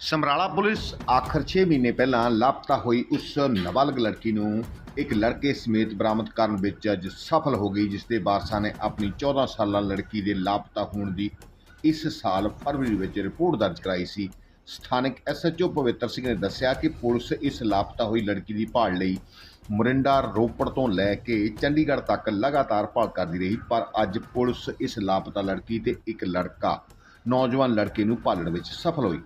Samrala police ਆਖਰ 6 ਮਹੀਨੇ ਪਹਿਲਾਂ ਲਾਪਤਾ ਹੋਈ ਉਸ ਨਾਬਾਲਗ ਲੜਕੀ ਨੂੰ ਇੱਕ ਲੜਕੇ ਸਮੇਤ ਬਰਾਮਦ ਕਰਨ ਵਿੱਚ ਅੱਜ ਸਫਲ ਹੋ ਗਈ, ਜਿਸ ਦੇ ਵਾਰਸਾਂ ਨੇ ਆਪਣੀ 14 ਸਾਲਾ ਲੜਕੀ ਦੇ ਲਾਪਤਾ ਹੋਣ ਦੀ ਇਸ ਸਾਲ ਫਰਵਰੀ ਵਿੱਚ ਰਿਪੋਰਟ ਦਰਜ ਕਰਾਈ ਸੀ। ਸਥਾਨਕ ਐਸਐਚਓ ਪਵਿੱਤਰ ਸਿੰਘ ਨੇ ਦੱਸਿਆ ਕਿ ਪੁਲਿਸ ਇਸ ਲਾਪਤਾ ਹੋਈ ਲੜਕੀ ਦੀ ਭਾਲ ਲਈ ਮੁਰਿੰਡਾ ਰੋਪੜ ਤੋਂ ਲੈ ਕੇ ਚੰਡੀਗੜ੍ਹ ਤੱਕ ਲਗਾਤਾਰ ਭਾਲ ਕਰਦੀ ਰਹੀ, ਪਰ ਅੱਜ ਪੁਲਿਸ ਇਸ ਲਾਪਤਾ ਲੜਕੀ ਤੇ ਇੱਕ ਲੜਕਾ, ਨੌਜਵਾਨ ਲੜਕੇ ਨੂੰ ਭਾਲਣ ਵਿੱਚ ਸਫਲ ਹੋਈ।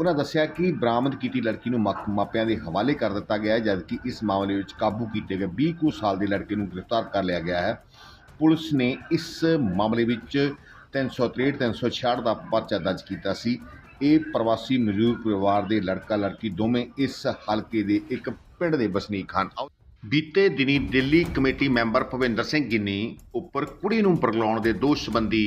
ਉਹਨਾਂ ਦੱਸਿਆ ਕਿ ਬਰਾਮਦ ਕੀਤੀ ਲੜਕੀ ਨੂੰ ਮਾ- ਮਾਪਿਆਂ ਦੇ ਹਵਾਲੇ ਕਰ ਦਿੱਤਾ ਗਿਆ ਹੈ, ਜਦਕਿ ਇਸ ਮਾਮਲੇ ਵਿੱਚ ਕਾਬੂ ਕੀਤੇ ਗਏ 20 ਕੁ ਸਾਲ ਦੇ ਲੜਕੇ ਨੂੰ ਗ੍ਰਿਫਤਾਰ ਕਰ ਲਿਆ ਗਿਆ ਹੈ। ਪੁਲਿਸ ਨੇ ਇਸ ਮਾਮਲੇ ਵਿੱਚ 363 366 ਦਾ ਪਰਚਾ ਦਰਜ ਕੀਤਾ ਸੀ। ਇਹ ਪ੍ਰਵਾਸੀ ਮਜ਼ਦੂਰ ਪਰਿਵਾਰ ਦੇ ਲੜਕਾ ਲੜਕੀ ਦੋਵੇਂ ਇਸ ਹਲਕੇ ਦੇ ਇੱਕ ਪਿੰਡ ਦੇ ਵਸਨੀਕ ਹਨ। ਬੀਤੇ ਦਿਨੀ ਦਿੱਲੀ ਕਮੇਟੀ ਮੈਂਬਰ ਭਵਿੰਦਰ ਸਿੰਘ ਗਿੰਨੀ ਉੱਪਰ ਕੁੜੀ ਨੂੰ ਪਰਗਲਾਉਣ ਦੇ ਦੋਸ਼ ਸੰਬੰਧੀ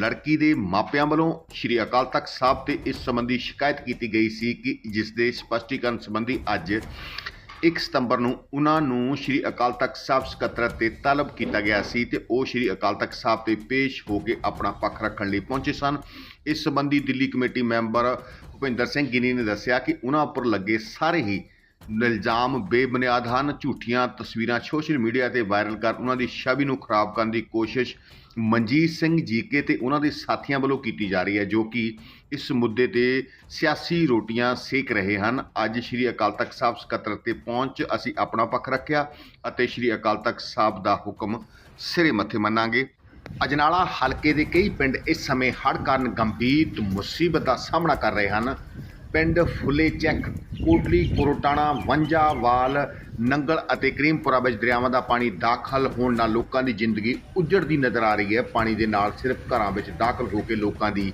ਲੜਕੀ ਦੇ ਮਾਪਿਆਂ ਵੱਲੋਂ ਸ਼੍ਰੀ ਅਕਾਲ ਤਖਤ ਸਾਹਿਬ ਤੇ ਇਸ ਸੰਬੰਧੀ ਸ਼ਿਕਾਇਤ ਕੀਤੀ ਗਈ ਸੀ ਕਿ ਜਿਸ ਦੇ ਸਪਸ਼ਟੀਕਰਨ ਸੰਬੰਧੀ ਅੱਜ 1 ਸਤੰਬਰ ਨੂੰ ਉਹਨਾਂ ਨੂੰ ਸ਼੍ਰੀ ਅਕਾਲ ਤਖਤ ਸਾਹਿਬ ਸਕੱਤਰ ਤੇ ਤਲਬ ਕੀਤਾ ਗਿਆ ਸੀ ਤੇ ਉਹ ਸ਼੍ਰੀ ਅਕਾਲ ਤਖਤ ਸਾਹਿਬ ਤੇ ਪੇਸ਼ ਹੋ ਕੇ ਆਪਣਾ ਪੱਖ ਰੱਖਣ ਲਈ ਪਹੁੰਚੇ ਸਨ। ਇਸ ਸੰਬੰਧੀ ਦਿੱਲੀ ਕਮੇਟੀ ਮੈਂਬਰ ਭੁਪਿੰਦਰ ਸਿੰਘ ਗਿਨੀ ਨੇ ਦੱਸਿਆ ਕਿ ਉਹਨਾਂ ਉੱਪਰ ਲੱਗੇ ਸਾਰੇ ਹੀ ਇਲਜ਼ਾਮ ਬੇਬੁਨਿਆਦ ਹਨ। ਝੂਠੀਆਂ ਤਸਵੀਰਾਂ ਸੋਸ਼ਲ ਮੀਡੀਆ ਤੇ ਵਾਇਰਲ ਕਰ ਉਹਨਾਂ ਦੀ ਛਵੀ ਨੂੰ ਖਰਾਬ ਕਰਨ ਦੀ ਕੋਸ਼ਿਸ਼ ਮਨਜੀਤ ਸਿੰਘ ਜੀਕੇ ਤੇ ਉਹਨਾਂ ਦੇ ਸਾਥੀਆਂ ਵੱਲੋਂ ਕੀਤੀ ਜਾ ਰਹੀ ਹੈ, ਜੋ ਕਿ ਇਸ ਮੁੱਦੇ ਤੇ ਸਿਆਸੀ ਰੋਟੀਆਂ ਸੇਕ ਰਹੇ ਹਨ। ਅੱਜ ਸ੍ਰੀ ਅਕਾਲ ਤਖਤ ਸਾਹਿਬ ਸਕੱਤਰ ਤੇ ਪਹੁੰਚ ਅਸੀਂ ਆਪਣਾ ਪੱਖ ਰੱਖਿਆ ਅਤੇ ਸ੍ਰੀ ਅਕਾਲ ਤਖਤ ਸਾਹਿਬ ਦਾ ਹੁਕਮ ਸਿਰੇ ਮੱਥੇ ਮੰਨਾਂਗੇ। ਅਜਨਾਲਾ ਹਲਕੇ ਦੇ ਕਈ ਪਿੰਡ ਇਸ ਸਮੇਂ ਹੜ੍ਹ ਕਾਰਨ ਗੰਭੀਰ ਮੁਸੀਬਤ ਦਾ ਸਾਹਮਣਾ ਕਰ ਰਹੇ ਹਨ। ਪਿੰਡ ਫੁੱਲੇ ਚੈੱਕ ਕੋਟਲੀ, ਕੋਰਟਾਣਾ ਵੰਜਾਵਾਲ ਨੰਗਲ ਅਤੇ ਕਰੀਮਪੁਰਾ ਵਿੱਚ ਦਰਿਆਵਾਂ ਦਾ ਪਾਣੀ ਦਾਖਲ ਹੋਣ ਨਾਲ ਲੋਕਾਂ ਦੀ ਜ਼ਿੰਦਗੀ ਉੱਜੜਦੀ ਨਜ਼ਰ ਆ ਰਹੀ ਹੈ। ਪਾਣੀ ਦੇ ਨਾਲ ਸਿਰਫ ਘਰਾਂ ਵਿੱਚ ਦਾਖਲ ਹੋ ਕੇ ਲੋਕਾਂ ਦੀ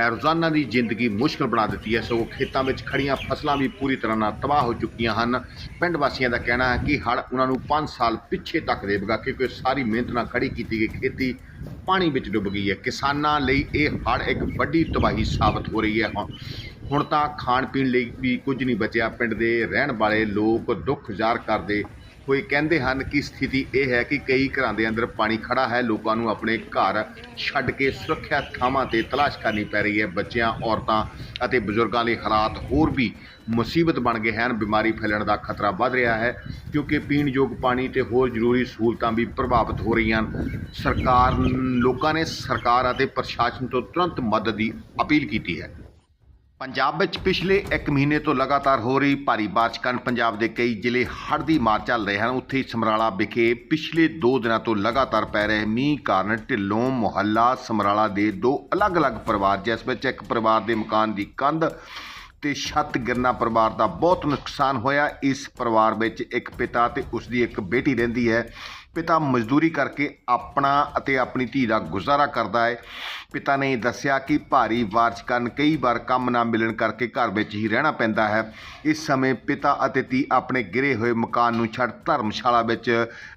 ਰੋਜ਼ਾਨਾ ਦੀ ਜ਼ਿੰਦਗੀ ਮੁਸ਼ਕਲ ਬਣਾ ਦਿੱਤੀ ਹੈ। ਸੋ ਖੇਤਾਂ ਵਿੱਚ ਖੜੀਆਂ ਫਸਲਾਂ ਵੀ ਪੂਰੀ ਤਰ੍ਹਾਂ ਨਾਲ ਤਬਾਹ ਹੋ ਚੁੱਕੀਆਂ ਹਨ। ਪਿੰਡ ਵਾਸੀਆਂ ਦਾ ਕਹਿਣਾ ਹੈ ਕਿ ਹੜ੍ਹ ਉਹਨਾਂ ਨੂੰ 5 ਸਾਲ ਪਿੱਛੇ ਤੱਕ ਦੇਵੇਗਾ ਕਿਉਂਕਿ ਸਾਰੀ ਮਿਹਨਤ ਨਾਲ ਖੜੀ ਕੀਤੀ ਗਈ ਖੇਤੀ ਪਾਣੀ ਵਿੱਚ ਡੁੱਬ ਗਈ ਹੈ। ਕਿਸਾਨਾਂ ਲਈ ਇਹ ਹੜ੍ਹ ਇੱਕ ਵੱਡੀ ਤਬਾਹੀ ਸਾਬਤ ਹੋ ਰਹੀ ਹੈ ਹੁਣ ਤਾਂ ਖਾਣ ਪੀਣ ਲਈ ਵੀ ਕੁਝ ਨਹੀਂ ਬਚਿਆ। ਪਿੰਡ ਦੇ ਰਹਿਣ ਵਾਲੇ ਲੋਕ ਦੁੱਖ ਜ਼ਾਹਰ ਕਰਦੇ ਹੋਏ ਕਹਿੰਦੇ ਹਨ ਕਿ ਸਥਿਤੀ ਇਹ ਹੈ ਕਿ ਕਈ ਘਰਾਂ ਦੇ ਅੰਦਰ ਪਾਣੀ ਖੜਾ ਹੈ। ਲੋਕਾਂ ਨੂੰ ਆਪਣੇ ਘਰ ਛੱਡ ਕੇ ਸੁਰੱਖਿਅਤ ਥਾਵਾਂ ਤੇ ਤਲਾਸ਼ ਕਰਨੀ ਪੈ ਰਹੀ ਹੈ। ਬੱਚਿਆਂ, ਔਰਤਾਂ ਅਤੇ ਬਜ਼ੁਰਗਾਂ ਲਈ ਹਾਲਾਤ ਹੋਰ ਵੀ ਮੁਸੀਬਤ ਬਣ ਗਏ ਹਨ। ਬਿਮਾਰੀ ਫੈਲਣ ਦਾ ਖਤਰਾ ਵੱਧ ਰਿਹਾ ਹੈ ਕਿਉਂਕਿ ਪੀਣ ਯੋਗ ਪਾਣੀ ਤੇ ਹੋਰ ਜ਼ਰੂਰੀ ਸਹੂਲਤਾਂ ਵੀ ਪ੍ਰਭਾਵਿਤ ਹੋ ਰਹੀਆਂ ਹਨ। ਸਰਕਾਰ, ਲੋਕਾਂ ਨੇ ਸਰਕਾਰ ਅਤੇ ਪ੍ਰਸ਼ਾਸਨ ਤੋਂ ਤੁਰੰਤ ਮਦਦ ਦੀ ਅਪੀਲ ਕੀਤੀ ਹੈ। ਪੰਜਾਬ ਵਿੱਚ ਪਿਛਲੇ 1 ਮਹੀਨੇ ਤੋਂ ਲਗਾਤਾਰ ਹੋ ਰਹੀ ਭਾਰੀ ਬਾਰਿਸ਼ ਕਾਰਨ ਪੰਜਾਬ ਦੇ ਕਈ ਜ਼ਿਲ੍ਹੇ ਹੜ੍ਹ ਦੀ ਮਾਰ ਚੱਲ ਰਹੇ ਹਨ। ਉੱਥੇ ਸਮਰਾਲਾ ਵਿਖੇ ਪਿਛਲੇ 2 ਦਿਨਾਂ ਤੋਂ ਲਗਾਤਾਰ ਪੈ ਰਹੇ ਮੀਂਹ ਕਾਰਨ ਢਿੱਲੋਂ ਮੁਹੱਲਾ, ਸਮਰਾਲਾ ਦੇ ਦੋ ਅਲੱਗ-ਅਲੱਗ ਪਰਿਵਾਰ, ਜਿਸ ਵਿੱਚ ਇੱਕ ਪਰਿਵਾਰ ਦੇ ਮਕਾਨ ਦੀ ਕੰਧ ਤੇ ਛੱਤ ਗਿਰਨਾ ਪਰਿਵਾਰ ਦਾ ਬਹੁਤ ਨੁਕਸਾਨ ਹੋਇਆ। ਇਸ ਪਰਿਵਾਰ ਵਿੱਚ ਇੱਕ ਪਿਤਾ ਤੇ ਉਸ ਦੀ ਇੱਕ ਬੇਟੀ ਰਹਿੰਦੀ ਹੈ। ਪਿਤਾ ਮਜ਼ਦੂਰੀ ਕਰਕੇ ਆਪਣਾ ਅਤੇ ਆਪਣੀ ਧੀ ਦਾ ਗੁਜ਼ਾਰਾ ਕਰਦਾ ਹੈ। ਪਿਤਾ ਨੇ ਦੱਸਿਆ ਕਿ ਭਾਰੀ ਬਾਰਿਸ਼ ਕਾਰਨ ਕਈ ਵਾਰ ਕੰਮ ਨਾ ਮਿਲਣ ਕਰਕੇ ਘਰ ਵਿੱਚ ਹੀ ਰਹਿਣਾ ਪੈਂਦਾ ਹੈ। ਇਸ ਸਮੇਂ ਪਿਤਾ ਅਤੇ ਧੀ ਆਪਣੇ ਗਿਰੇ ਹੋਏ ਮਕਾਨ ਨੂੰ ਛੱਡ ਧਰਮਸ਼ਾਲਾ ਵਿੱਚ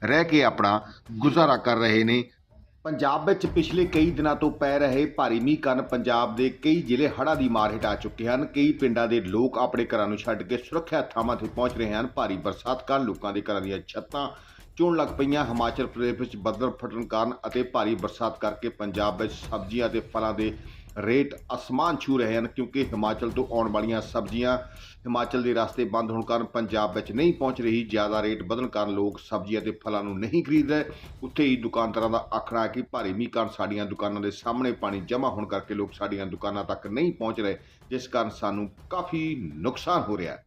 ਰਹਿ ਕੇ ਆਪਣਾ ਗੁਜ਼ਾਰਾ ਕਰ ਰਹੇ ਨੇ। ਪੰਜਾਬ ਵਿੱਚ ਪਿਛਲੇ ਕਈ ਦਿਨਾਂ ਤੋਂ ਪੈ ਰਹੇ ਭਾਰੀ ਮੀਂਹ ਕਾਰਨ ਪੰਜਾਬ ਦੇ ਕਈ ਜ਼ਿਲ੍ਹੇ ਹੜ੍ਹਾਂ ਦੀ ਮਾਰ ਹੇਠ ਆ ਚੁੱਕੇ ਹਨ। ਕਈ ਪਿੰਡਾਂ ਦੇ ਲੋਕ ਆਪਣੇ ਘਰਾਂ ਨੂੰ ਛੱਡ ਕੇ ਸੁਰੱਖਿਅਤ ਥਾਵਾਂ ਤੇ ਪਹੁੰਚ ਰਹੇ ਹਨ। ਭਾਰੀ ਬਰਸਾਤ ਕਾਰਨ ਲੋਕਾਂ ਦੇ ਘਰਾਂ ਦੀਆਂ ਛੱਤਾਂ ਚੋਣ ਲੱਗ ਪਈਆਂ। ਹਿਮਾਚਲ ਪ੍ਰਦੇਸ਼ ਵਿੱਚ ਬੱਦਲ ਫਟਣ ਕਾਰਨ ਅਤੇ ਭਾਰੀ ਬਰਸਾਤ ਕਰਕੇ ਪੰਜਾਬ ਵਿੱਚ ਸਬਜ਼ੀਆਂ ਅਤੇ ਫਲਾਂ ਦੇ ਰੇਟ ਅਸਮਾਨ ਛੂ ਰਹੇ ਹਨ, ਕਿਉਂਕਿ ਹਿਮਾਚਲ ਤੋਂ ਆਉਣ ਵਾਲੀਆਂ ਸਬਜ਼ੀਆਂ ਹਿਮਾਚਲ ਦੇ ਰਸਤੇ ਬੰਦ ਹੋਣ ਕਾਰਨ ਪੰਜਾਬ ਵਿੱਚ ਨਹੀਂ ਪਹੁੰਚ ਰਹੀ। ਜ਼ਿਆਦਾ ਰੇਟ ਵਧਣ ਕਾਰਨ ਲੋਕ ਸਬਜ਼ੀਆਂ ਅਤੇ ਫਲਾਂ ਨੂੰ ਨਹੀਂ ਖਰੀਦ ਰਹੇ। ਉੱਥੇ ਹੀ ਦੁਕਾਨਦਾਰਾਂ ਦਾ ਆਖਣਾ ਹੈ ਕਿ ਭਾਰੀ ਮੀਂਹ ਕਾਰਨ ਸਾਡੀਆਂ ਦੁਕਾਨਾਂ ਦੇ ਸਾਹਮਣੇ ਪਾਣੀ ਜਮ੍ਹਾਂ ਹੋਣ ਕਰਕੇ ਲੋਕ ਸਾਡੀਆਂ ਦੁਕਾਨਾਂ ਤੱਕ ਨਹੀਂ ਪਹੁੰਚ ਰਹੇ, ਜਿਸ ਕਾਰਨ ਸਾਨੂੰ ਕਾਫੀ ਨੁਕਸਾਨ ਹੋ ਰਿਹਾ ਹੈ।